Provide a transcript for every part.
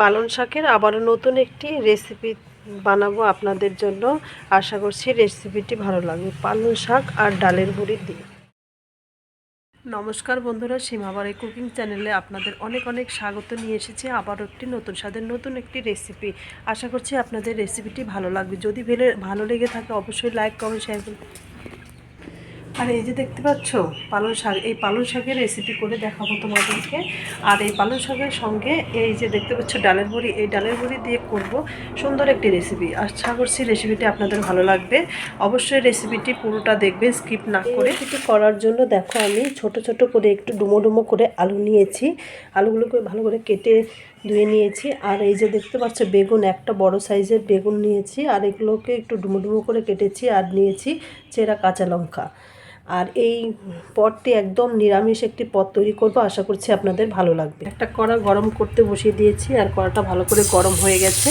পালং শাকের আবারও নতুন একটি রেসিপি বানাবো আপনাদের জন্য। আশা করছি রেসিপিটি ভালো লাগবে। পালং শাক আর ডালের বড়ি দিয়ে। নমস্কার বন্ধুরা সীমাবাড়ি কুকিং চ্যানেলে আপনাদের অনেক অনেক স্বাগত। নিয়ে এসেছি আবারও একটি নতুন স্বাদের নতুন একটি রেসিপি আশা করছি আপনাদের রেসিপিটি ভালো লাগবে। যদি ভেলে ভালো লেগে থাকে, অবশ্যই লাইক কমেন্ট শেয়ার করবেন আর এই যে দেখতে পাচ্ছ পালং শাক এই পালং শাকের রেসিপি করে দেখাবো তোমাদেরকে। আর এই পালং শাকের সঙ্গে এই যে দেখতে পাচ্ছ ডালের বড়ি এই ডালের বড়ি দিয়ে করব সুন্দর একটি রেসিপি আশা করছি রেসিপিটি আপনাদের ভালো লাগবে। অবশ্যই রেসিপিটি পুরোটা দেখবেন স্কিপ না করে। রেসিপি করার জন্য দেখো আমি ছোট ছোট করে একটু ডুমো ডুমো করে আলু নিয়েছি। আলুগুলোকে ভালো করে কেটে ধুয়ে নিয়েছি। আর এই যে দেখতে পাচ্ছ বেগুন একটা বড় সাইজের বেগুন নিয়েছি। আর এগুলোকে একটু ডুমো ডুমো করে কেটেছি আর নিয়েছি চেরা কাঁচা লঙ্কা। আর এই পদটি একদম নিরামিষ একটি পদ তৈরি করব, আশা করছি আপনাদের ভালো লাগবে। একটা কড়া গরম করতে বসিয়ে দিয়েছি, আর কড়াটা ভালো করে গরম হয়ে গেছে।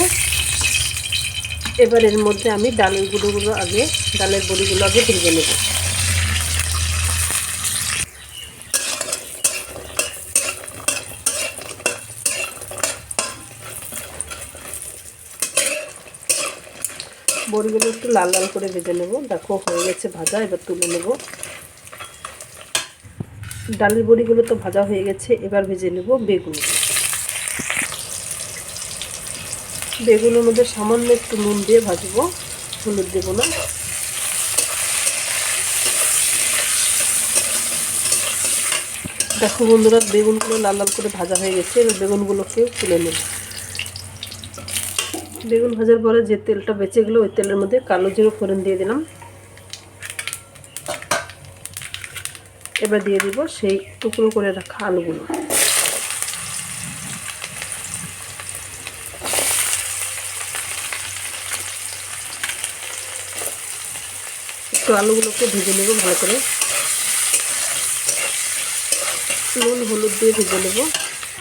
এবার এর মধ্যে আমি ডালের গুঁড়োগুলো আগে, ডালের বড়িগুলো আগে ভেজে নেব। বড়িগুলো একটু লাল লাল করে ভেজে নেব। দেখো, হয়ে গেছে ভাজা, এবার তুলে নেব। ডালের বড়িগুলো তো ভাজা হয়ে গেছে, এবার ভেজে নেব বেগুন। বেগুনের মধ্যে সামান্য একটু নুন দিয়ে ভাজবো, হলুদ দেবো না। দেখো বন্ধুরা, বেগুনগুলো লাল লাল করে ভাজা হয়ে গেছে, এবার বেগুনগুলোকে তুলে নেব। বেগুন ভাজার পরে যে তেলটা বেঁচে গেলো, ওই তেলের মধ্যে কালো জিরো ফোড়ন দিয়ে দিলাম। এবার দিয়ে দিব সেই টুকরো করে রাখা আলুগুলো। একটু আলুগুলোকে ভেজে নেব ভালো করে। নুন, হলুদ দিয়ে ভেজে নেব।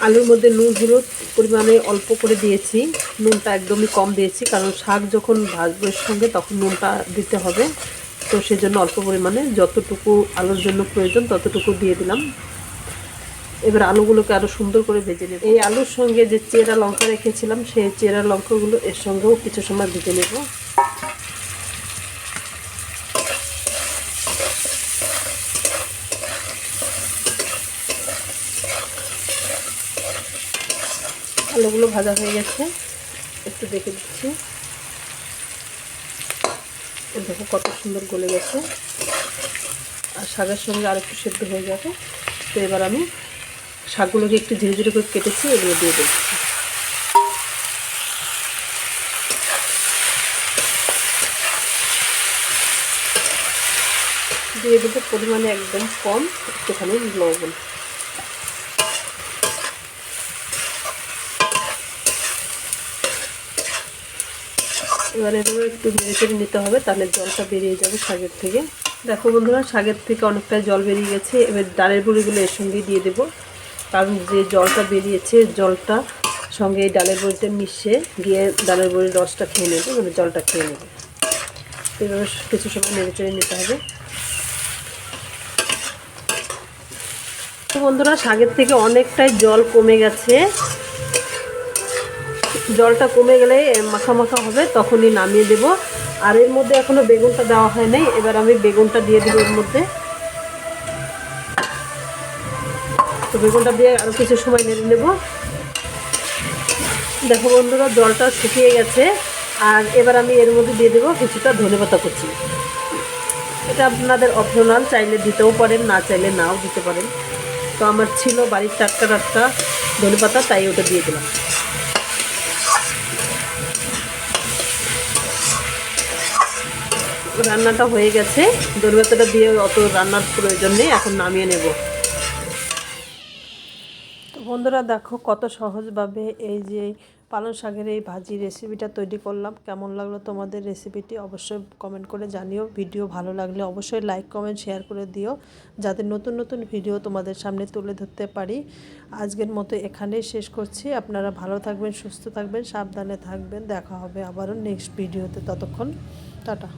আলুর মধ্যে নুন, হলুদ পরিমাণে অল্প করে দিয়েছি। নুনটা একদমই কম দিয়েছি, কারণ শাক যখন ভাজবো সঙ্গে তখন নুনটা দিতে হবে। তো সেজন্য অল্প পরিমাণে যতটুকু আলুর জন্য প্রয়োজন ততটুকু দিয়ে দিলাম। এবার আলুগুলোকে আরও সুন্দর করে ভেজে নেব। এই আলুর সঙ্গে যে চেরা লঙ্কা রেখেছিলাম, সেই চেরা লঙ্কাগুলো এর সঙ্গেও কিছু সময় ভেজে নেব। আলুগুলো ভাজা হয়ে গেছে। একটু দেখে দিচ্ছি। দেখো কত সুন্দর গলে গেছে। আর শাকের সঙ্গে আর একটু সেদ্ধ হয়ে যাবে। তো এবার আমি শাকগুলোকে একটু ধীরে ধীরে করে কেটেছি, এগুলো দিয়ে দিচ্ছি দিয়ে দেবো পরিমাণে একদম কম, একটুখানি লবণ। এবার এগুলো একটু নেড়ে চেড়ে নিতে হবে, তাহলে জলটা বেরিয়ে যাবে শাকের থেকে। দেখো বন্ধুরা, শাকের থেকে অনেকটা জল বেরিয়ে গেছে, এবার ডালের বড়িগুলো এর সঙ্গে দিয়ে দেবো। কারণ যে জলটা বেরিয়েছে, জলটা সঙ্গে এই ডালের বড়িটা মিশে গিয়ে ডালের বড়ির রসটা খেয়ে নেবে মানে জলটা খেয়ে নেবে। এভাবে কিছু সময় নেড়ে চেড়ে নিতে হবে। বন্ধুরা, শাকের থেকে অনেকটাই জল কমে গেছে। জলটা কমে গেলে মাখা মাখা হবে, তখনই নামিয়ে দেব। আর এর মধ্যে এখনও বেগুনটা দেওয়া হয় নাই, এবার আমি বেগুনটা দিয়ে দেবো এর মধ্যে। তো বেগুনটা দিয়ে আরও কিছু সময় নেড়ে নেব। দেখো বন্ধুরা, জলটা শুকিয়ে গেছে, আর এবার আমি এর মধ্যে দিয়ে দেবো কিছুটা ধনে পাতা কুচি। এটা আপনাদের অপশনাল চাইলে দিতেও পারেন, না চাইলে নাও দিতে পারেন। তো আমার ছিল বাড়ির টাটকা টাটকা ধনে পাতা, তাই ওটা দিয়ে দিলাম। রান্নাটা হয়ে গেছে। দরবেতাটা দিয়ে অত রান্নার প্রয়োজন নেই, এখন নামিয়ে নেব। তো বন্ধুরা দেখো কত সহজভাবে এই যে পালং শাকের এই ভাজি রেসিপিটা তৈরি করলাম। কেমন লাগল তোমাদের রেসিপিটি অবশ্যই কমেন্ট করে জানিও। ভিডিও ভালো লাগলে অবশ্যই লাইক কমেন্ট শেয়ার করে দিও। যাতে নতুন নতুন ভিডিও তোমাদের সামনে তুলে ধরতে পারি। আজকের মতো এখানেই শেষ করছি। আপনারা ভালো থাকবেন, সুস্থ থাকবেন, সাবধানে থাকবেন। দেখা হবে আবারও নেক্সট ভিডিওতে ততক্ষণ, টাটা।